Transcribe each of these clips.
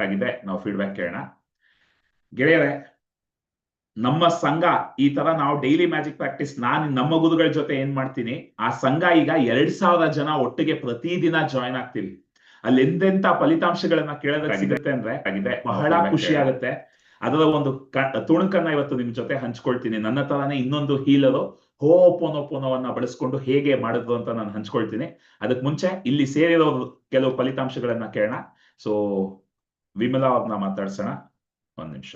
ಆಗಿದೆ ನಾವು ಫೀಡ್ಬ್ಯಾಕ್ ಕೇಳೋಣ. ಗೆಳೆಯರೆ ನಮ್ಮ ಸಂಘ ಈ ತರ ನಾವು ಡೈಲಿ ಮ್ಯಾಜಿಕ್ ಪ್ರಾಕ್ಟೀಸ್ ನಾನು ನಮ್ಮ ಗುರುಗಳ ಜೊತೆ ಏನ್ ಮಾಡ್ತೀನಿ? ಆ ಸಂಘ ಈಗ ಎರಡ್ ಸಾವಿರ ಜನ ಒಟ್ಟಿಗೆ ಪ್ರತಿದಿನ ಜಾಯ್ನ್ ಆಗ್ತೀವಿ. ಅಲ್ಲಿ ಎಂತೆಂತ ಫಲಿತಾಂಶಗಳನ್ನ ಕೇಳೋದಕ್ಕೆ ಸಿಗುತ್ತೆ ಅಂದ್ರೆ ಆಗಿದೆ. ಬಹಳ ಖುಷಿ ಆಗುತ್ತೆ. ಅದರ ಒಂದು ತುಣುಕನ್ನ ಇವತ್ತು ನಿಮ್ ಜೊತೆ ಹಂಚ್ಕೊಳ್ತೀನಿ. ನನ್ನ ತರಾನೇ ಇನ್ನೊಂದು ಹೀಲರು ಹೋಪೋನೋಪೋನೋವನ್ನ ಬಳಸ್ಕೊಂಡು ಹೇಗೆ ಮಾಡಿದ್ರು ಅಂತ ನಾನು ಹಂಚ್ಕೊಳ್ತೀನಿ. ಅದಕ್ಕೆ ಮುಂಚೆ ಇಲ್ಲಿ ಸೇರಿರೋ ಕೆಲವು ಫಲಿತಾಂಶಗಳನ್ನ ಕೇಳೋಣ. ಸೊ ವಿಮಲಾ ಅವ್ರನ್ನ ಮಾತಾಡ್ಸೋಣ. ಒಂದ್ ನಿಮಿಷ.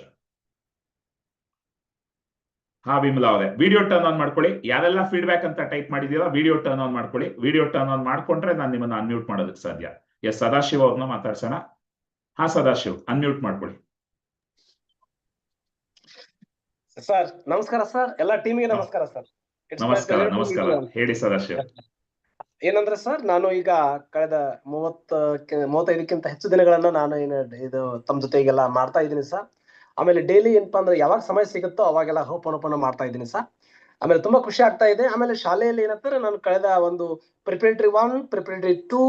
ಹಾ ವಿಮಲಾ ಅವರೇ ವಿಡಿಯೋ ಟರ್ನ್ ಆನ್ ಮಾಡ್ಕೊಳ್ಳಿ. ಯಾರೆಲ್ಲ ಫೀಡ್ಬ್ಯಾಕ್ ಅಂತ ಟೈಪ್ ಮಾಡಿದೀರಾ ವಿಡಿಯೋ ಟರ್ನ್ ಆನ್ ಮಾಡ್ಕೊಳ್ಳಿ. ವಿಡಿಯೋ ಟರ್ನ್ ಆನ್ ಮಾಡ್ಕೊಂಡ್ರೆ ನಾನು ನಿಮ್ಮನ್ನ ಅನ್ಮ್ಯೂಟ್ ಮಾಡೋದಕ್ಕೆ ಸಾಧ್ಯ. ಎಸ್ ಸದಾಶಿವ ಅವ್ರನ್ನ ಮಾತಾಡ್ಸೋಣ. ಹಾ ಸದಾಶಿವ್ ಅನ್ಮ್ಯೂಟ್ ಮಾಡ್ಕೊಳ್ಳಿ. ಸರ್ ನಮಸ್ಕಾರ ಸರ್ ಎಲ್ಲ ಟೀಮಿಗೆ ನಮಸ್ಕಾರ ಸರ್ ನಮಸ್ಕಾರ ನಮಸ್ಕಾರ. ಹೇಳಿ ಸದಾಶಿವ್. ಏನಂದ್ರೆ ಸರ್, ನಾನು ಈಗ ಕಳೆದ ಮೂವತ್ತ ಮೂವತ್ತೈದಕ್ಕಿಂತ ಹೆಚ್ಚು ದಿನಗಳನ್ನ ನಾನು ಏನು ಇದು ತಮ್ಮ ಜೊತೆಗೆಲ್ಲ ಮಾಡ್ತಾ ಇದ್ದೀನಿ ಸರ್. ಆಮೇಲೆ ಡೈಲಿ ಏನಪ್ಪಾ ಅಂದ್ರೆ ಯಾವಾಗ ಸಮಯ ಸಿಗುತ್ತೋ ಅವಾಗೆಲ್ಲ ಹೋಪನೋಪನ ಮಾಡ್ತಾ ಇದ್ದೀನಿ ಸರ್. ಆಮೇಲೆ ತುಂಬಾ ಖುಷಿ ಆಗ್ತಾ ಇದೆ. ಆಮೇಲೆ ಶಾಲೆಯಲ್ಲಿ ಏನಂತಾರೆ ನಾನು ಕಳೆದ ಒಂದು ಪ್ರಿಪರೇಟರಿ ಒನ್ ಪ್ರಿಪರೇಟರಿ ಟೂ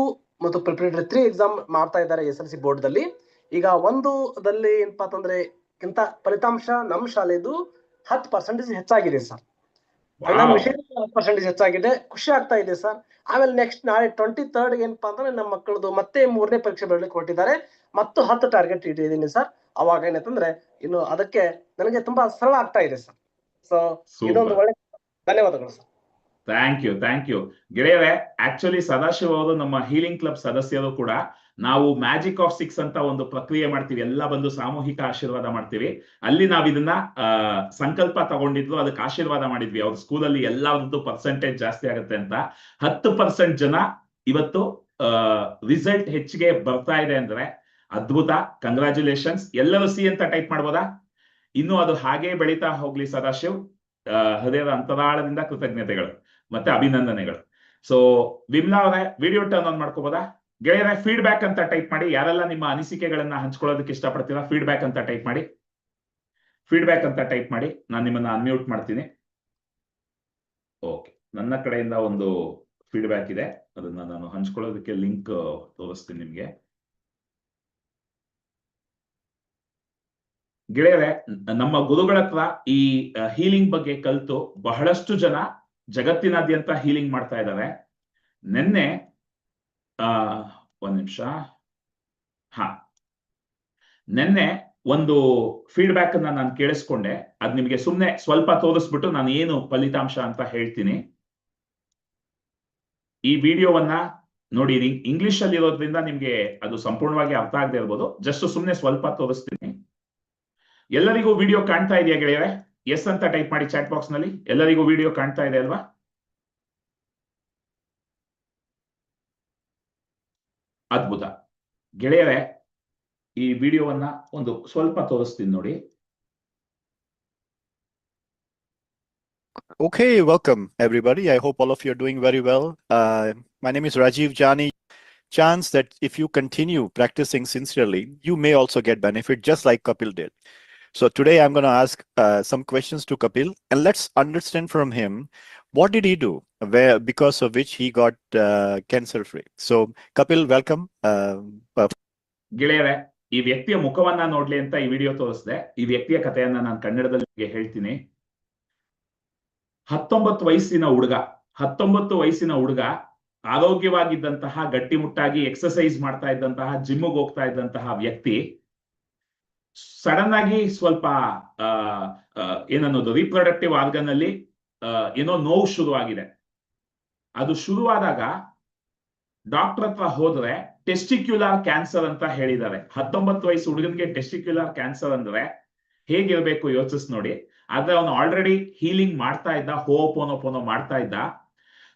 ಮತ್ತು ಪ್ರಿಪರೇಟರಿ ತ್ರೀ ಎಕ್ಸಾಮ್ ಮಾಡ್ತಾ ಇದ್ದಾರೆ ಎಸ್ ಎಲ್ ಸಿ ಬೋರ್ಡ್ ದಲ್ಲಿ. ಈಗ ಒಂದುದಲ್ಲಿ ಏನಪ್ಪಾ ಅಂತಂದ್ರೆ ಇಂತ ಫಲಿತಾಂಶ ನಮ್ಮ ಶಾಲೆದು ಹತ್ತು ಪರ್ಸೆಂಟೇಜ್ ಹೆಚ್ಚಾಗಿದೆ ಸರ್. ಪರ್ಸೆಂಟೇಜ್ ಹೆಚ್ಚಾಗಿದೆ. ಖುಷಿ ಆಗ್ತಾ ಇದೆ ಸರ್. ಆಮೇಲೆ ನೆಕ್ಸ್ಟ್ ನಾಳೆ ಟ್ವೆಂಟಿ ತರ್ಡ್ ಏನಪ್ಪಾ ಅಂದ್ರೆ ನಮ್ಮ ಮಕ್ಕಳದು ಮತ್ತೆ ಮೂರನೇ ಪರೀಕ್ಷೆ ಬರಲಿಕ್ಕೆ ಕೊಟ್ಟಿದ್ದಾರೆ ಮತ್ತು ಹತ್ತು ಟಾರ್ಗೆಟ್ ಇಟ್ಟಿದ್ದೀನಿ ಸರ್. ಅವಾಗ ಏನಂತಂದ್ರೆ ಇನ್ನು ಅದಕ್ಕೆ ನನಗೆ ತುಂಬಾ ಸರಳ ಆಗ್ತಾ ಇದೆ ಸರ್. ಸೊ ಇದೊಂದು ಒಳ್ಳೆ ಧನ್ಯವಾದಗಳು sir. Thank you thank you ಗೆಳೆಯವೇ ಆಕ್ಚುಲಿ ಸದಾಶಿವ ಅವರು ನಮ್ಮ ಹೀಲಿಂಗ್ ಕ್ಲಬ್ ಸದಸ್ಯರು ಕೂಡ ನಾವು ಮ್ಯಾಜಿಕ್ ಆಫ್ ಸಿಕ್ಸ್ ಅಂತ ಒಂದು ಪ್ರಕ್ರಿಯೆ ಮಾಡ್ತೀವಿ. ಎಲ್ಲ ಬಂದು ಸಾಮೂಹಿಕ ಆಶೀರ್ವಾದ ಮಾಡ್ತೀವಿ. ಅಲ್ಲಿ ನಾವು ಇದನ್ನ ಸಂಕಲ್ಪ ತಗೊಂಡಿದ್ಲು, ಅದಕ್ಕೆ ಆಶೀರ್ವಾದ ಮಾಡಿದ್ವಿ. ಅವ್ರ ಸ್ಕೂಲಲ್ಲಿ ಎಲ್ಲದ್ದು ಪರ್ಸೆಂಟೇಜ್ ಜಾಸ್ತಿ ಆಗುತ್ತೆ ಅಂತ. ಹತ್ತು ಪರ್ಸೆಂಟ್ ಜನ ಇವತ್ತು ರಿಸಲ್ಟ್ ಹೆಚ್ಚಿಗೆ ಬರ್ತಾ ಇದೆ ಅಂದ್ರೆ ಅದ್ಭುತ. ಕಂಗ್ರಾಚುಲೇಷನ್ಸ್ ಎಲ್ಲರೂ ಸಿ ಅಂತ ಟೈಪ್ ಮಾಡ್ಬೋದಾ? ಇನ್ನು ಅದು ಹಾಗೆ ಬೆಳೀತಾ ಹೋಗ್ಲಿ ಸದಾಶಿವ್. ಹೃದಯದ ಅಂತರಾಳದಿಂದ ಕೃತಜ್ಞತೆಗಳು ಮತ್ತೆ ಅಭಿನಂದನೆಗಳು. ಸೊ ವಿಮ್ಲಾ ಅವರೇ ವಿಡಿಯೋ ಟರ್ನ್ ಆನ್ ಮಾಡ್ಕೋಬೋದಾ? ಗೆಳೆಯರೆ ಫೀಡ್ಬ್ಯಾಕ್ ಅಂತ ಟೈಪ್ ಮಾಡಿ, ಯಾರೆಲ್ಲ ನಿಮ್ಮ ಅನಿಸಿಕೆಗಳನ್ನ ಹಂಚ್ಕೊಳ್ಳೋದಕ್ಕೆ ಇಷ್ಟಪಡ್ತೀರಾ ಫೀಡ್ಬ್ಯಾಕ್ ಅಂತ ಟೈಪ್ ಮಾಡಿ. ಫೀಡ್ಬ್ಯಾಕ್ ಅಂತ ಟೈಪ್ ಮಾಡಿ, ನಾನು ನಿಮ್ಮನ್ನ ಅನ್ಮ್ಯೂಟ್ ಮಾಡ್ತೀನಿ. ಓಕೆ ನನ್ನ ಕಡೆಯಿಂದ ಒಂದು ಫೀಡ್ಬ್ಯಾಕ್ ಇದೆ. ಅದನ್ನ ನಾನು ಹಂಚ್ಕೊಳ್ಳೋದಕ್ಕೆ ಲಿಂಕ್ ತೋರಿಸ್ತೀನಿ ನಿಮ್ಗೆ. ಗೆಳೆಯರೆ, ನಮ್ಮ ಗುರುಗಳ ಹತ್ರ ಈ ಹೀಲಿಂಗ್ ಬಗ್ಗೆ ಕಲಿತು ಬಹಳಷ್ಟು ಜನ ಜಗತ್ತಿನಾದ್ಯಂತ ಹೀಲಿಂಗ್ ಮಾಡ್ತಾ ಇದ್ದಾರೆ ನಿನ್ನೆ ಒಂದ್ ನಿಮಿಷ. ಹಾ. ನಿನ್ನೆ ಒಂದು ಫೀಡ್ಬ್ಯಾಕ್ ಅನ್ನ ನಾನು ಕೇಳಿಸ್ಕೊಂಡೆ. ಅದ್ ನಿಮಗೆ ಸುಮ್ನೆ ಸ್ವಲ್ಪ ತೋರಿಸ್ಬಿಟ್ಟು ನಾನು ಏನು ಫಲಿತಾಂಶ ಅಂತ ಹೇಳ್ತೀನಿ. ಈ ವಿಡಿಯೋವನ್ನ ನೋಡಿ ಇಂಗ್ಲಿಷ್ ಅಲ್ಲಿ ಇರೋದ್ರಿಂದ ನಿಮ್ಗೆ ಅದು ಸಂಪೂರ್ಣವಾಗಿ ಅರ್ಥ ಆಗದೆ ಇರ್ಬೋದು. ಜಸ್ಟ್ ಸುಮ್ನೆ ಸ್ವಲ್ಪ ತೋರಿಸ್ತೀನಿ. ಎಲ್ಲರಿಗೂ ವಿಡಿಯೋ ಕಾಣ್ತಾ ಇದೆಯಾ ಗೆಳೆಯರೆ? ಎಸ್ ಅಂತ ಟೈಪ್ ಮಾಡಿ ಚಾಟ್ ಬಾಕ್ಸ್ನಲ್ಲಿ. ಎಲ್ಲರಿಗೂ ವಿಡಿಯೋ ಕಾಣ್ತಾ ಇದೆ ಅಲ್ವಾ? ಅದ್ಭುತ ಗೆಳೆಯರೆ ಈ ವಿಡಿಯೋವನ್ನ ಒಂದು ಸ್ವಲ್ಪ ತೋರಿಸ್ತೀನಿ ನೋಡಿ Okay, welcome everybody. I hope all of you are doing very well. Uh, my name is Rajiv Jani. Chance that if you continue practicing sincerely, you may also get benefit just like Kapil did. So today I'm going to ask uh, some questions to Kapil and let's understand from him what did he do Where because of which he got uh, cancer free. So Kapil, welcome. Um, uh, ಗೆಳೆಯರೆ ಈ ವ್ಯಕ್ತಿಯ ಮುಖವನ್ನ ನೋಡ್ಲಿ ಅಂತ ಈ video ತೋರಿಸಿದೆ ಈ ವ್ಯಕ್ತಿಯ ಕಥೆಯನ್ನ ನಾನು ಕನ್ನಡದಲ್ಲಿ ಹೇಳ್ತೀನಿ ಹತ್ತೊಂಬತ್ತು ವಯಸ್ಸಿನ ಹುಡುಗ ಹತ್ತೊಂಬತ್ತು ವಯಸ್ಸಿನ ಹುಡುಗ ಆರೋಗ್ಯವಾಗಿದ್ದಂತಹ ಗಟ್ಟಿಮುಟ್ಟಾಗಿ ಎಕ್ಸಸೈಸ್ ಮಾಡ್ತಾ ಇದ್ದಂತಹ ಜಿಮ್ಗೆ ಹೋಗ್ತಾ ಇದ್ದಂತಹ ವ್ಯಕ್ತಿ ಸಡನ್ ಆಗಿ ಸ್ವಲ್ಪ ಏನನ್ನೋದು ರೀಪ್ರೊಡಕ್ಟಿವ್ ಆರ್ಗನ್ ಅಲ್ಲಿ ಏನೋ ನೋವು ಶುರುವಾಗಿದೆ ಅದು ಶುರುವಾದಾಗ ಡಾಕ್ಟರ್ ಹತ್ರ ಹೋದ್ರೆ ಟೆಸ್ಟಿಕ್ಯುಲಾರ್ ಕ್ಯಾನ್ಸರ್ ಅಂತ ಹೇಳಿದ್ದಾರೆ. ಹತ್ತೊಂಬತ್ತು ವಯಸ್ಸು ಹುಡುಗನಿಗೆ ಟೆಸ್ಟಿಕ್ಯುಲಾರ್ ಕ್ಯಾನ್ಸರ್ ಅಂದ್ರೆ ಹೇಗಿರ್ಬೇಕು ಯೋಚಿಸ್ ನೋಡಿ. ಆದ್ರೆ ಅವನು ಆಲ್ರೆಡಿ ಹೀಲಿಂಗ್ ಮಾಡ್ತಾ ಇದ್ದ ಹೋಪೋನೋಪೋನೋ ಮಾಡ್ತಾ ಇದ್ದ.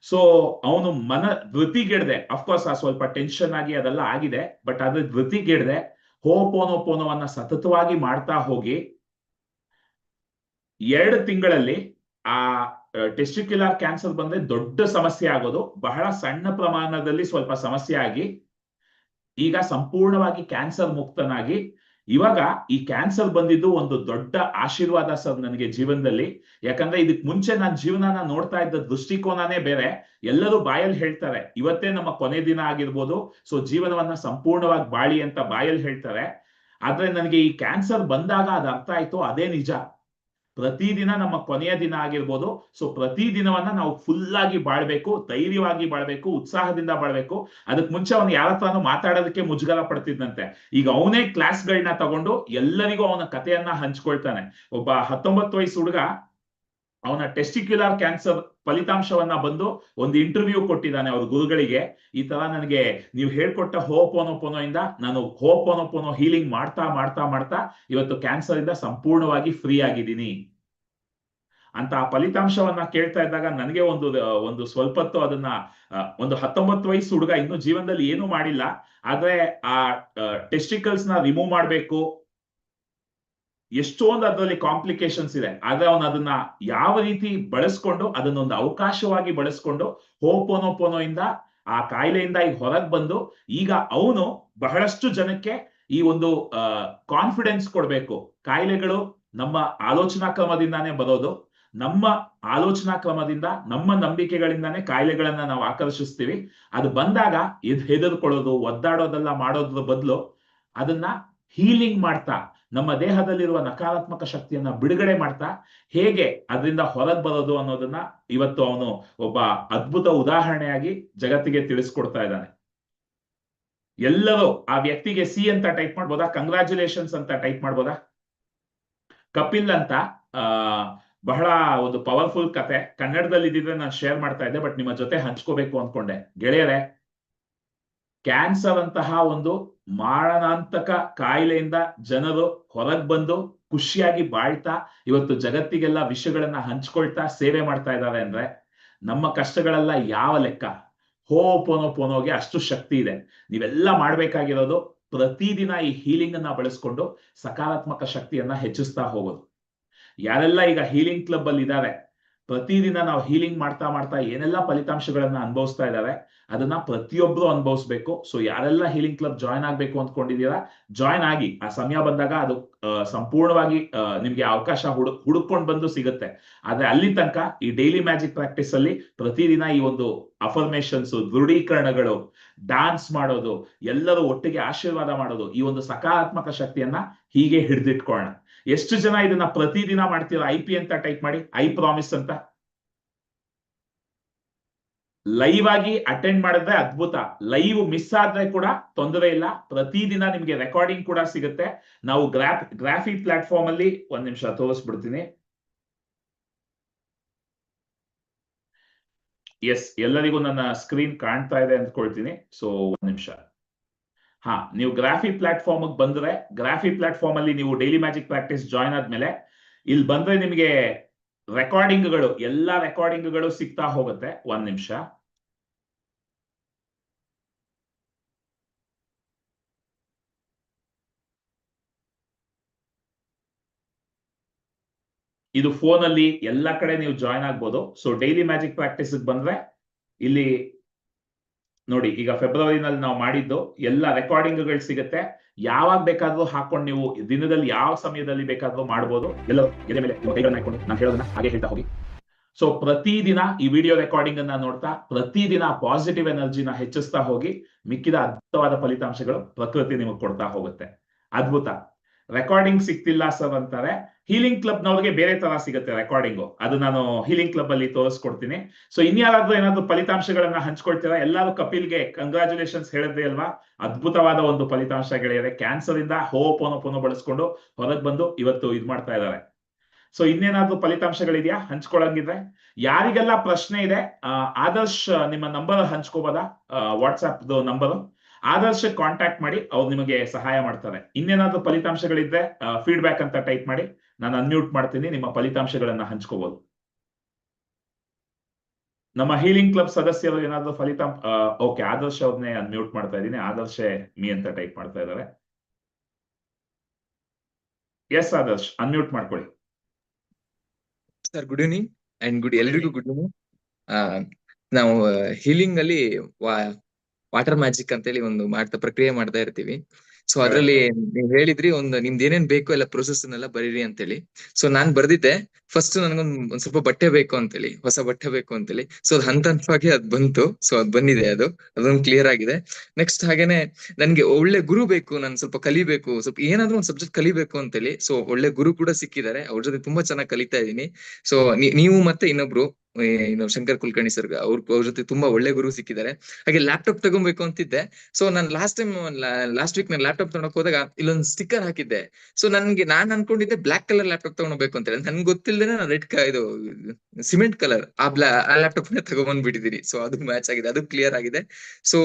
ಸೊ ಅವನು ಮನ ಧೃತಿಗೆಡದೆ ಅಫ್ಕೋರ್ಸ್ ಆ ಸ್ವಲ್ಪ ಟೆನ್ಷನ್ ಆಗಿ ಅದೆಲ್ಲ ಆಗಿದೆ ಬಟ್ ಅದ್ರ ಧೃತಿಗೆಡದೆ ಹೋಪೋನೋಪೋನೋವನ್ನ ಸತತವಾಗಿ ಮಾಡ್ತಾ ಹೋಗಿ ಎರಡು ತಿಂಗಳಲ್ಲಿ ಆ ಟೆಸ್ಟಿಕ್ಯುಲಾರ್ ಕ್ಯಾನ್ಸರ್ ಬಂದ್ರೆ ದೊಡ್ಡ ಸಮಸ್ಯೆ ಆಗೋದು. ಬಹಳ ಸಣ್ಣ ಪ್ರಮಾಣದಲ್ಲಿ ಸ್ವಲ್ಪ ಸಮಸ್ಯೆ ಆಗಿ, ಈಗ ಸಂಪೂರ್ಣವಾಗಿ ಕ್ಯಾನ್ಸರ್ ಮುಕ್ತನಾಗಿ, ಇವಾಗ ಈ ಕ್ಯಾನ್ಸರ್ ಬಂದಿದ್ದು ಒಂದು ದೊಡ್ಡ ಆಶೀರ್ವಾದ ಸರ್ ನನಗೆ ಜೀವನದಲ್ಲಿ. ಯಾಕಂದ್ರೆ ಇದಕ್ ಮುಂಚೆ ನಾನು ಜೀವನನ ನೋಡ್ತಾ ಇದ್ದ ದೃಷ್ಟಿಕೋನನೇ ಬೇರೆ. ಎಲ್ಲರೂ ಬಾಯಲ್ಲಿ ಹೇಳ್ತಾರೆ, ಇವತ್ತೇ ನಮ್ಮ ಕೊನೆ ದಿನ ಆಗಿರ್ಬೋದು. ಸೊ ಜೀವನವನ್ನ ಸಂಪೂರ್ಣವಾಗಿ ಬಾಳಿ ಅಂತ ಬಾಯಲ್ಲಿ ಹೇಳ್ತಾರೆ. ಆದ್ರೆ ನನಗೆ ಈ ಕ್ಯಾನ್ಸರ್ ಬಂದಾಗ ಅದು ಅರ್ಥ ಆಯ್ತು, ಅದೇ ನಿಜ. ಪ್ರತಿದಿನ ನಮ್ಮ ಕೊನೆಯ ದಿನ ಆಗಿರ್ಬೋದು. ಸೊ ಪ್ರತಿ ದಿನವನ್ನ ನಾವು ಫುಲ್ ಆಗಿ ಬಾಳ್ಬೇಕು, ಧೈರ್ಯವಾಗಿ ಬಾಳ್ಬೇಕು, ಉತ್ಸಾಹದಿಂದ ಬಾಳ್ಬೇಕು. ಅದಕ್ ಮುಂಚೆ ಅವನು ಯಾರ ಹತ್ರನೂ ಮಾತಾಡೋದಕ್ಕೆ ಮುಜುಗರ ಪಡ್ತಿದ್ದಂತೆ. ಈಗ ಅವನೇ ಕ್ಲಾಸ್ಗಳನ್ನ ತಗೊಂಡು ಎಲ್ಲರಿಗೂ ಅವನ ಕಥೆಯನ್ನ ಹಂಚ್ಕೊಳ್ತಾನೆ. ಒಬ್ಬ ಹತ್ತೊಂಬತ್ತು ವಯಸ್ಸು ಹುಡುಗ ಅವನ ಟೆಸ್ಟಿಕ್ಯುಲರ್ ಕ್ಯಾನ್ಸರ್ ಫಲಿತಾಂಶವನ್ನ ಬಂದು ಒಂದು ಇಂಟರ್ವ್ಯೂ ಕೊಟ್ಟಿದ್ದಾನೆ ಅವ್ರ ಗುರುಗಳಿಗೆ. ಈ ತರ ನನಗೆ ನೀವು ಹೇಳ್ಕೊಟ್ಟ ಹೋಪೋನೋಪೋನೋ ಇಂದ ನಾನು ಹೋಪೋನೋಪೋನೋ ಹೀಲಿಂಗ್ ಮಾಡ್ತಾ ಮಾಡ್ತಾ ಮಾಡ್ತಾ ಇವತ್ತು ಕ್ಯಾನ್ಸರ್ ಇಂದ ಸಂಪೂರ್ಣವಾಗಿ ಫ್ರೀ ಆಗಿದ್ದೀನಿ. ಅಂತ ಆ ಫಲಿತಾಂಶವನ್ನ ಕೇಳ್ತಾ ಇದ್ದಾಗ ನನಗೆ ಒಂದು ಒಂದು ಸ್ವಲ್ಪತ್ತು ಅದನ್ನ ಒಂದು ಹತ್ತೊಂಬತ್ತು ವಯಸ್ಸು ಹುಡುಗ ಇನ್ನು ಜೀವನದಲ್ಲಿ ಏನು ಮಾಡಿಲ್ಲ. ಆದ್ರೆ ಆ ಟೆಸ್ಟಿಕಲ್ಸ್ನ ರಿಮೂವ್ ಮಾಡ್ಬೇಕು. ಎಷ್ಟೊಂದು ಅದರಲ್ಲಿ ಕಾಂಪ್ಲಿಕೇಶನ್ಸ್ ಇದೆ. ಆದ್ರೆ ಅವನು ಅದನ್ನ ಯಾವ ರೀತಿ ಬಳಸ್ಕೊಂಡು, ಅದನ್ನೊಂದು ಅವಕಾಶವಾಗಿ ಬಳಸ್ಕೊಂಡು ಹೋಪೋನೋಪೋನೋ ಇಂದ ಆ ಕಾಯಿಲೆಯಿಂದ ಈಗ ಹೊರಗೆ ಬಂದು, ಈಗ ಅವನು ಬಹಳಷ್ಟು ಜನಕ್ಕೆ ಈ ಒಂದು ಕಾನ್ಫಿಡೆನ್ಸ್ ಕೊಡ್ಬೇಕು. ಕಾಯಿಲೆಗಳು ನಮ್ಮ ಆಲೋಚನಾ ಕ್ರಮದಿಂದಾನೇ ಬರೋದು. ನಮ್ಮ ಆಲೋಚನಾ ಕ್ರಮದಿಂದ ನಮ್ಮ ನಂಬಿಕೆಗಳಿಂದಾನೇ ಕಾಯಿಲೆಗಳನ್ನ ನಾವು ಆಕರ್ಷಿಸ್ತೀವಿ. ಅದು ಬಂದಾಗ ಎದ್, ಹೆದರ್ಕೊಳ್ಳೋದು, ಒದ್ದಾಡೋದೆಲ್ಲ ಮಾಡೋದ್ರ ಬದಲು ಅದನ್ನ ಹೀಲಿಂಗ್ ಮಾಡ್ತಾ ನಮ್ಮ ದೇಹದಲ್ಲಿರುವ ನಕಾರಾತ್ಮಕ ಶಕ್ತಿಯನ್ನ ಬಿಡುಗಡೆ ಮಾಡ್ತಾ ಹೇಗೆ ಅದರಿಂದ ಹೊರಗೆ ಬರೋದು ಅನ್ನೋದನ್ನ ಇವತ್ತು ಅವನು ಒಬ್ಬ ಅದ್ಭುತ ಉದಾಹರಣೆಯಾಗಿ ಜಗತ್ತಿಗೆ ತಿಳಿಸ್ಕೊಡ್ತಾ ಇದ್ದಾನೆ. ಎಲ್ಲರೂ ಆ ವ್ಯಕ್ತಿಗೆ ಸಿ ಅಂತ ಟೈಪ್ ಮಾಡ್ಬೋದಾ? ಕಂಗ್ರಾಚುಲೇಷನ್ಸ್ ಅಂತ ಟೈಪ್ ಮಾಡ್ಬೋದಾ? ಕಪಿಲ್ ಅಂತ, ಆ, ಬಹಳ ಒಂದು ಪವರ್ಫುಲ್ ಕತೆ. ಕನ್ನಡದಲ್ಲಿ ಇದ್ದಿದ್ರೆ ನಾನು ಶೇರ್ ಮಾಡ್ತಾ ಇದ್ದೆ ಬಟ್ ನಿಮ್ಮ ಜೊತೆ ಹಂಚ್ಕೋಬೇಕು ಅನ್ಕೊಂಡೆ. ಗೆಳೆಯರೆ ಕ್ಯಾನ್ಸರ್ ಅಂತಹ ಒಂದು ಮಾರಣಾಂತಕ ಕಾಯಿಲೆಯಿಂದ ಜನರು ಹೊರಗ್ ಬಂದು ಖುಷಿಯಾಗಿ ಬಾಳ್ತಾ ಇವತ್ತು ಜಗತ್ತಿಗೆಲ್ಲ ವಿಷಯಗಳನ್ನ ಹಂಚ್ಕೊಳ್ತಾ ಸೇವೆ ಮಾಡ್ತಾ ಇದ್ದಾರೆ ಅಂದ್ರೆ ನಮ್ಮ ಕಷ್ಟಗಳೆಲ್ಲ ಯಾವ ಲೆಕ್ಕ? ಹೋ ಪೋನೋ ಪೋನೋಗೆ ಅಷ್ಟು ಶಕ್ತಿ ಇದೆ. ನೀವೆಲ್ಲ ಮಾಡ್ಬೇಕಾಗಿರೋದು ಪ್ರತಿದಿನ ಈ ಹೀಲಿಂಗ್ ಅನ್ನ ಬಳಸ್ಕೊಂಡು ಸಕಾರಾತ್ಮಕ ಶಕ್ತಿಯನ್ನ ಹೆಚ್ಚಿಸ್ತಾ ಹೋಗೋದು. ಯಾರೆಲ್ಲ ಈಗ ಹೀಲಿಂಗ್ ಕ್ಲಬ್ ಅಲ್ಲಿ ಇದ್ದಾರೆ, ಪ್ರತಿದಿನ ನಾವು ಹೀಲಿಂಗ್ ಮಾಡ್ತಾ ಮಾಡ್ತಾ ಏನೆಲ್ಲ ಫಲಿತಾಂಶಗಳನ್ನ ಅನುಭವಿಸ್ತಾ ಇದ್ದಾರೆ ಅದನ್ನ ಪ್ರತಿಯೊಬ್ರು ಅನ್ಭವಿಸ್ಬೇಕು. ಸೊ ಯಾರೆಲ್ಲ ಹೀಲಿಂಗ್ ಕ್ಲಬ್ ಜಾಯ್ನ್ ಆಗ್ಬೇಕು ಅಂದ್ಕೊಂಡಿದ್ದೀರಾ ಜಾಯ್ನ್ ಆಗಿ, ಆ ಸಮಯ ಬಂದಾಗ ಅದು ಸಂಪೂರ್ಣವಾಗಿ ನಿಮ್ಗೆ ಅವಕಾಶ ಹುಡುಕ್ ಹುಡುಕೊಂಡು ಬಂದು ಸಿಗುತ್ತೆ. ಆದ್ರೆ ಅಲ್ಲಿ ತನಕ ಈ ಡೈಲಿ ಮ್ಯಾಜಿಕ್ ಪ್ರಾಕ್ಟೀಸ್ ಅಲ್ಲಿ ಪ್ರತಿದಿನ ಈ ಒಂದು ಅಫರ್ಮೇಶನ್ಸ್ ದೃಢೀಕರಣಗಳು ಡಾನ್ಸ್ ಮಾಡೋದು, ಎಲ್ಲರೂ ಒಟ್ಟಿಗೆ ಆಶೀರ್ವಾದ ಮಾಡೋದು, ಈ ಒಂದು ಸಕಾರಾತ್ಮಕ ಶಕ್ತಿಯನ್ನ ಹೀಗೆ ಹಿಡಿದಿಟ್ಕೊಳ್ಳೋಣ ಎಷ್ಟು ಜನ ಇದನ್ನ ಪ್ರತಿದಿನ ಮಾಡ್ತೀರಾ? ಐ ಪಿ ಅಂತ ಟೈಪ್ ಮಾಡಿ ಐ ಪ್ರಾಮಿಸ್ ಅಂತ. ಲೈವ್ ಆಗಿ ಅಟೆಂಡ್ ಮಾಡಿದ್ರೆ ಅದ್ಭುತ. ಲೈವ್ ಮಿಸ್ ಆದ್ರೆ ಕೂಡ ತೊಂದರೆ ಇಲ್ಲ. ಪ್ರತಿದಿನ ನಿಮ್ಗೆ ರೆಕಾರ್ಡಿಂಗ್ ಕೂಡ ಸಿಗುತ್ತೆ. ನಾವು ಗ್ರಾಫ್ ಗ್ರಾಫಿ ಪ್ಲಾಟ್ಫಾರ್ಮ್ ಅಲ್ಲಿ ಒಂದ್ ನಿಮಿಷ ತೋರಿಸ್ಬಿಡ್ತೀನಿ. ಎಸ್ ಎಲ್ಲರಿಗೂ ನನ್ನ ಸ್ಕ್ರೀನ್ ಕಾಣ್ತಾ ಇದೆ ಅಂದ್ಕೊಳ್ತೀನಿ. ಸೊ ಒಂದ್ ನಿಮಿಷ. ಹಾ, ನೀವು ಗ್ರಾಫಿ ಪ್ಲಾಟ್ಫಾರ್ಮ್ ಬಂದ್ರೆ ಗ್ರಾಫಿ ಪ್ಲಾಟ್ಫಾರ್ಮ್ ಅಲ್ಲಿ ನೀವು ಡೈಲಿ ಮ್ಯಾಜಿಕ್ ಪ್ರಾಕ್ಟೀಸ್ ಜಾಯ್ನ್ ಆದ್ಮೇಲೆ ಇಲ್ಲಿ ಬಂದ್ರೆ ನಿಮಗೆ ರೆಕಾರ್ಡಿಂಗ್ಗಳು ಎಲ್ಲಾ ರೆಕಾರ್ಡಿಂಗ್ಗಳು ಸಿಗ್ತಾ ಹೋಗುತ್ತೆ. ಒಂದ್ ನಿಮಿಷ. ಇದು ಫೋನ್ ಅಲ್ಲಿ ಎಲ್ಲ ಕಡೆ ನೀವು ಜಾಯ್ನ್ ಆಗ್ಬೋದು. ಸೊ ಡೈಲಿ ಮ್ಯಾಜಿಕ್ ಪ್ರಾಕ್ಟೀಸ್ ಬಂದ್ರೆ, ಇಲ್ಲಿ ನೋಡಿ, ಈಗ ಫೆಬ್ರವರಿನಲ್ಲಿ ನಾವು ಮಾಡಿದ್ದು ಎಲ್ಲ ರೆಕಾರ್ಡಿಂಗ್ಗಳು ಸಿಗುತ್ತೆ. ಯಾವಾಗ ಬೇಕಾದ್ರೂ ಹಾಕೊಂಡು ನೀವು ದಿನದಲ್ಲಿ ಯಾವ ಸಮಯದಲ್ಲಿ ಬೇಕಾದ್ರೂ ಮಾಡಬಹುದು ಎಲ್ಲ ಎದೆ ಮೇಲೆ ಹಾಕೊಂಡು ನಾನು ಹೇಳೋದನ್ನ ಹಾಗೆ ಹೇಳ್ತಾ ಹೋಗಿ. ಸೊ ಪ್ರತಿದಿನ ಈ ವಿಡಿಯೋ ರೆಕಾರ್ಡಿಂಗ್ ಅನ್ನ ನೋಡ್ತಾ, ಪ್ರತಿದಿನ ಪಾಸಿಟಿವ್ ಎನರ್ಜಿನ ಹೆಚ್ಚಿಸ್ತಾ ಹೋಗಿ, ಮಿಕ್ಕಿದ ಅದ್ಭುತವಾದ ಫಲಿತಾಂಶಗಳು ಪ್ರಕೃತಿ ನಿಮಗೆ ಕೊಡ್ತಾ ಹೋಗುತ್ತೆ. ಅದ್ಭುತ. ರೆಕಾರ್ಡಿಂಗ್ ಸಿಗ್ತಿಲ್ಲ ಸರ್ ಅಂತಾರೆ. ಹೀಲಿಂಗ್ ಕ್ಲಬ್ ನವ್ರಿಗೆ ಬೇರೆ ತರ ಸಿಗುತ್ತೆ ರೆಕಾರ್ಡಿಂಗು ಅದು ನಾನು ಹೀಲಿಂಗ್ ಕ್ಲಬ್ ಅಲ್ಲಿ ತೋರಿಸ್ಕೊಡ್ತೀನಿ. ಸೊ ಇನ್ಯಾರಾದ್ರೂ ಏನಾದ್ರು ಫಲಿತಾಂಶಗಳನ್ನ ಹಂಚ್ಕೊಳ್ತೀರಾ? ಎಲ್ಲರೂ ಕಪಿಲ್ಗೆ ಕಂಗ್ರಾಚುಲೇಷನ್ಸ್ ಹೇಳಿದ್ರೆ ಅಲ್ವಾ? ಅದ್ಭುತವಾದ ಒಂದು ಫಲಿತಾಂಶ ಗೆಳೆಯರೆ. ಕ್ಯಾನ್ಸರ್ ಇಂದ ಹೋ ಪೋನೋ ಪೋನೋ ಬಳಸ್ಕೊಂಡು ಹೊರಗೆ ಬಂದು ಇವತ್ತು ಇದ್ ಮಾಡ್ತಾ ಇದ್ದಾರೆ. ಸೊ ಇನ್ನೇನಾದ್ರೂ ಫಲಿತಾಂಶಗಳಿದೆಯಾ? ಹಂಚ್ಕೊಳಂಗಿದ್ರೆ? ಯಾರಿಗೆಲ್ಲ ಪ್ರಶ್ನೆ ಇದೆ ಆದರ್ಶ್, ನಿಮ್ಮ ನಂಬರ್ ಹಂಚ್ಕೋಬೋದಾ? ವಾಟ್ಸ್ಆಪ್ ನಂಬರ್ ಆದರ್ಶ ಕಾಂಟ್ಯಾಕ್ಟ್ ಮಾಡಿ ಅವ್ರು ನಿಮಗೆ ಸಹಾಯ ಮಾಡ್ತಾರೆ. ಇನ್ನೇನಾದ್ರೂ ಫಲಿತಾಂಶಗಳಿದ್ರೆ ಫೀಡ್ಬ್ಯಾಕ್ ಅಂತ ಟೈಪ್ ಮಾಡಿ ನಾನು ಅನ್ಮ್ಯೂಟ್ ಮಾಡ್ತೀನಿ ನಿಮ್ಮ ಫಲಿತಾಂಶಗಳನ್ನ ಹಂಚ್ಕೋಬಹುದು ನಮ್ಮ ಹೀಲಿಂಗ್ ಕ್ಲಬ್ ಸದಸ್ಯರು ಏನಾದ್ರು ಫಲಿತಾಂಶ ಓಕೆ ಆದರ್ಶ ಅವ್ರನ್ನೇ ಅನ್ಮ್ಯೂಟ್ ಮಾಡ್ತಾ ಇದ್ದೀನಿ ಆದರ್ಶ ಮೀ ಅಂತ ಟೈಪ್ ಮಾಡ್ತಾ ಇದ್ದಾರೆ. ಎಸ್ ಆದರ್ಶ್ ಅನ್ಮ್ಯೂಟ್ ಮಾಡ್ಕೊಳ್ಳಿ. Sir good evening and good ಎಲ್ರಿಗೂ ಗುಡ್ ಈವ್ನಿಂಗ್ ನಾವು ಹೀಲಿಂಗ್ ಅಲ್ಲಿ ವಾಟರ್ ಮ್ಯಾಜಿಕ್ ಅಂತೇಳಿ ಒಂದು ಮಾಡ್ತಾ ಪ್ರಕ್ರಿಯೆ ಮಾಡ್ತಾ ಇರ್ತೀವಿ. ಸೊ ಅದ್ರಲ್ಲಿ ನೀವ್ ಹೇಳಿದ್ರಿ ಒಂದು ನಿಮ್ದು ಏನೇನ್ ಬೇಕು ಎಲ್ಲ ಪ್ರೊಸೆಸ್ ಎಲ್ಲ ಬರೀರಿ ಅಂತೇಳಿ. ಸೊ ನಾನ್ ಬರ್ದಿದ್ದೆ. ಫಸ್ಟ್ ನನ್ಗೊಂದ್ ಒಂದ್ ಸ್ವಲ್ಪ ಬಟ್ಟೆ ಬೇಕು ಅಂತೇಳಿ ಹೊಸ ಬಟ್ಟೆ ಬೇಕು ಅಂತೇಳಿ. ಸೊ ಅದ್ ಹಂತ ಹಂತವಾಗಿ ಅದ್ ಬಂತು. ಸೊ ಅದ್ ಬಂದಿದೆ ಅದು. ಅದೊಂದು ಕ್ಲಿಯರ್ ಆಗಿದೆ. ನೆಕ್ಸ್ಟ್ ಹಾಗೇನೆ ನನ್ಗೆ ಒಳ್ಳೆ ಗುರು ಬೇಕು ನಾನು ಸ್ವಲ್ಪ ಕಲಿಬೇಕು ಸ್ವಲ್ಪ ಏನಾದ್ರೂ ಒಂದ್ ಸಬ್ಜೆಕ್ಟ್ ಕಲಿಬೇಕು ಅಂತೇಳಿ. ಸೊ ಒಳ್ಳೆ ಗುರು ಕೂಡ ಸಿಕ್ಕಿದ್ದಾರೆ. ಅವ್ರ ಜೊತೆ ತುಂಬಾ ಚೆನ್ನಾಗಿ ಕಲಿತಾ ಇದೀನಿ ಸೊ ನೀವು ಮತ್ತೆ ಇನ್ನೊಬ್ರು ಏ, ಇನ್ನು ಶಂಕರ್ ಕುಲಕರ್ಣಿ ಸರ್ ಅವ್ರ ಅವ್ರ ಜೊತೆ ತುಂಬಾ ಒಳ್ಳೆ ಗುರು ಸಿಕ್ಕಿದ್ದಾರೆ. ಹಾಗೆ ಲ್ಯಾಪ್ಟಾಪ್ ತಗೊಬೇಕು ಅಂತಿದ್ದೆ. ಸೊ ನಾನು ಲಾಸ್ಟ್ ಟೈಮ್ ಲಾಸ್ಟ್ ವೀಕ್ ನಾನು ಲ್ಯಾಪ್ಟಾಪ್ ತಗೊಂಡಕ್ ಹೋದಾಗ ಇಲ್ಲೊಂದು ಸ್ಟಿಕ್ಕರ್ ಹಾಕಿದ್ದೆ. ಸೊ ನನ್ಗೆ ನಾನ್ ಅನ್ಕೊಂಡಿದ್ದೆ ಬ್ಲಾಕ್ ಕಲರ್ ಲ್ಯಾಪ್ಟಾಪ್ ತಗೊಳ್ಬೇಕು ಅಂತ ಹೇಳಿ ನನ್ಗೆ ಗೊತ್ತಿಲ್ಲದೆ ನಾನು ರೆಡ್ ಇದು ಸಿಮೆಂಟ್ ಕಲರ್ ಆ ಬ್ಲಾ ಆ ಲ್ಯಾಪ್ಟಾಪ್ನ ತಗೊಂಡ್ಬಂದ್ಬಿಟ್ಟಿದ್ದೀನಿ ಸೊ ಅದು ಮ್ಯಾಚ್ ಆಗಿದೆ. ಅದು ಕ್ಲಿಯರ್ ಆಗಿದೆ. ಸೊ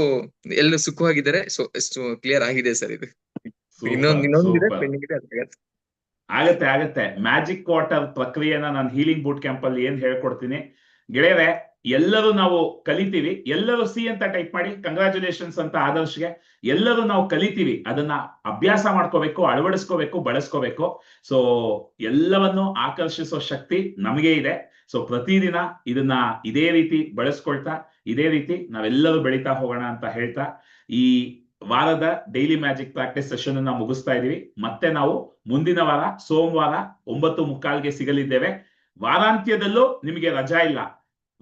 ಎಲ್ಲರೂ ಸುಖವಾಗಿದ್ದಾರೆ. ಸೊ ಎಷ್ಟು ಕ್ಲಿಯರ್ ಆಗಿದೆ ಸರ್ ಇದು. ಇನ್ನೊಂದು ಇನ್ನೊಂದಿದೆ ಪೆಂಡಿಂಗ್ ಇದೆ. ಆಗತ್ತೆ ಆಗತ್ತೆ. ಮ್ಯಾಜಿಕ್ ಕ್ವಾರ್ಟರ್ ಪ್ರಕ್ರಿಯೆನ ನಾನು ಹೀಲಿಂಗ್ ಬೂಟ್ ಕ್ಯಾಂಪ್ ಅಲ್ಲಿ ಏನ್ ಹೇಳ್ಕೊಡ್ತೀನಿ? ಗೆಳೆಯರೆ, ಎಲ್ಲರೂ ನಾವು ಕಲಿತೀವಿ. ಎಲ್ಲರೂ ಸಿ ಅಂತ ಟೈಪ್ ಮಾಡಿ ಕಂಗ್ರಾಚುಲೇಷನ್ಸ್ ಅಂತ ಆದರ್ಶ್ಗೆ ಎಲ್ಲರೂ ನಾವು ಕಲಿತೀವಿ. ಅದನ್ನ ಅಭ್ಯಾಸ ಮಾಡ್ಕೋಬೇಕು, ಅಳವಡಿಸ್ಕೋಬೇಕು, ಬಳಸ್ಕೋಬೇಕು. ಸೊ ಎಲ್ಲವನ್ನು ಆಕರ್ಷಿಸೋ ಶಕ್ತಿ ನಮಗೆ ಇದೆ. ಸೊ ಪ್ರತಿದಿನ ಇದನ್ನ ಇದೇ ರೀತಿ ಬಳಸ್ಕೊಳ್ತಾ, ಇದೇ ರೀತಿ ನಾವೆಲ್ಲರೂ ಬೆಳೀತಾ ಹೋಗೋಣ ಅಂತ ಹೇಳ್ತಾ, ಈ ವಾರದ ಡೈಲಿ ಮ್ಯಾಜಿಕ್ ಪ್ರಾಕ್ಟೀಸ್ ಸೆಷನ್ ಅನ್ನ ಮುಗಿಸ್ತಾ ಇದೀವಿ. ಮತ್ತೆ ನಾವು ಮುಂದಿನ ವಾರ, ಸೋಮವಾರ ಒಂಬತ್ತು ಮುಕ್ಕಾಲ್ಗೆ ಸಿಗಲಿದ್ದೇವೆ. ವಾರಾಂತ್ಯದಲ್ಲೂ ನಿಮಗೆ ರಜಾ ಇಲ್ಲ.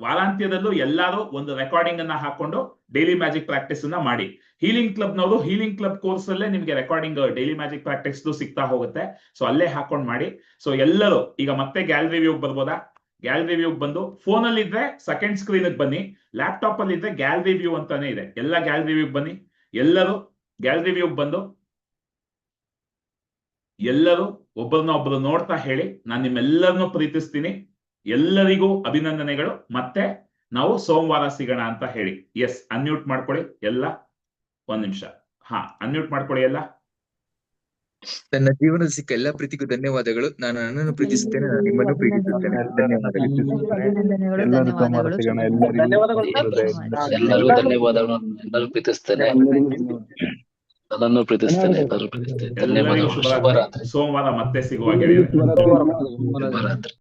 ವಾರಾಂತ್ಯದಲ್ಲೂ ಎಲ್ಲರೂ ಒಂದು ರೆಕಾರ್ಡಿಂಗ್ ಅನ್ನ ಹಾಕೊಂಡು ಡೈಲಿ ಮ್ಯಾಜಿಕ್ ಪ್ರಾಕ್ಟೀಸ್ ಅನ್ನ ಮಾಡಿ. ಹೀಲಿಂಗ್ ಕ್ಲಬ್ ನವರು ಹೀಲಿಂಗ್ ಕ್ಲಬ್ ಕೋರ್ಸ್ ಅಲ್ಲೇ ನಿಮಗೆ ರೆಕಾರ್ಡಿಂಗ್ ಡೈಲಿ ಮ್ಯಾಜಿಕ್ ಪ್ರಾಕ್ಟೀಸ್ ಸಿಗ್ತಾ ಹೋಗುತ್ತೆ. ಸೊ ಅಲ್ಲೇ ಹಾಕೊಂಡು ಮಾಡಿ. ಸೊ ಎಲ್ಲರೂ, ಈಗ ಮತ್ತೆ ಗ್ಯಾಲರಿ ವ್ಯೂಗ್ ಬರ್ಬೋದಾ? ಗ್ಯಾಲರಿ ವ್ಯೂ ಬಂದು ಫೋನ್ ಅಲ್ಲಿ ಇದ್ರೆ ಸೆಕೆಂಡ್ ಸ್ಕ್ರೀನ್ ಬನ್ನಿ. ಲ್ಯಾಪ್ಟಾಪ್ ಅಲ್ಲಿ ಇದ್ರೆ ಗ್ಯಾಲರಿ ವ್ಯೂ ಅಂತಾನೆ ಇದೆ. ಎಲ್ಲ ಗ್ಯಾಲರಿ ವ್ಯೂ ಬನ್ನಿ. ಎಲ್ಲರೂ ಗ್ಯಾಲರಿ ವ್ಯೂ ಬಂದು, ಎಲ್ಲರೂ ಒಬ್ಬರನ್ನ ಒಬ್ಬರು ನೋಡ್ತಾ ಹೇಳಿ, ನಾನು ನಿಮ್ಮೆಲ್ಲರನ್ನೂ ಪ್ರೀತಿಸ್ತೀನಿ. ಎಲ್ಲರಿಗೂ ಅಭಿನಂದನೆಗಳು. ಮತ್ತೆ ನಾವು ಸೋಮವಾರ ಸಿಗೋಣ ಅಂತ ಹೇಳಿ. ಎಸ್ ಅನ್ಮ್ಯೂಟ್ ಮಾಡ್ಕೊಳ್ಳಿ. ಎಲ್ಲ, ಒಂದ್ ನಿಮಿಷ. ಹಾ ಅನ್ಮ್ಯೂಟ್ ಮಾಡ್ಕೊಳ್ಳಿ ಎಲ್ಲ. ನನ್ನ ಜೀವನದ ಸಿಕ್ಕ ಎಲ್ಲಾ ಪ್ರೀತಿಗೂ ಧನ್ಯವಾದಗಳು. ನಾನು ನನ್ನನ್ನು ಪ್ರೀತಿಸುತ್ತೇನೆ ನಾನು ನಿಮ್ಮನ್ನು ಪ್ರೀತಿಸುತ್ತೇನೆ. ಧನ್ಯವಾದಗಳು. ಧನ್ಯವಾದಗಳು. ಎಲ್ಲರೂ ಸೋಮವಾರ ಎಲ್ಲರಿಗೂ ಧನ್ಯವಾದಗಳು. ಎಲ್ಲರಿಗೂ ಎಲ್ಲರಿಗೂ ಧನ್ಯವಾದಗಳು. ಎಲ್ಲರೂ ಪ್ರೀತಿಸ್ತೇನೆ ನನ್ನನ್ನು ಪ್ರೀತಿಸ್ತೇನೆ ಎಲ್ಲರೂ ಪ್ರೀತಿಸ್ತೇನೆ ಧನ್ಯವಾದಗಳು. ಶುಭರಾತ್ರಿ. ಸೋಮವಾರ ಮತ್ತೆ ಸಿಗುವ. ಶುಭರಾತ್ರಿ.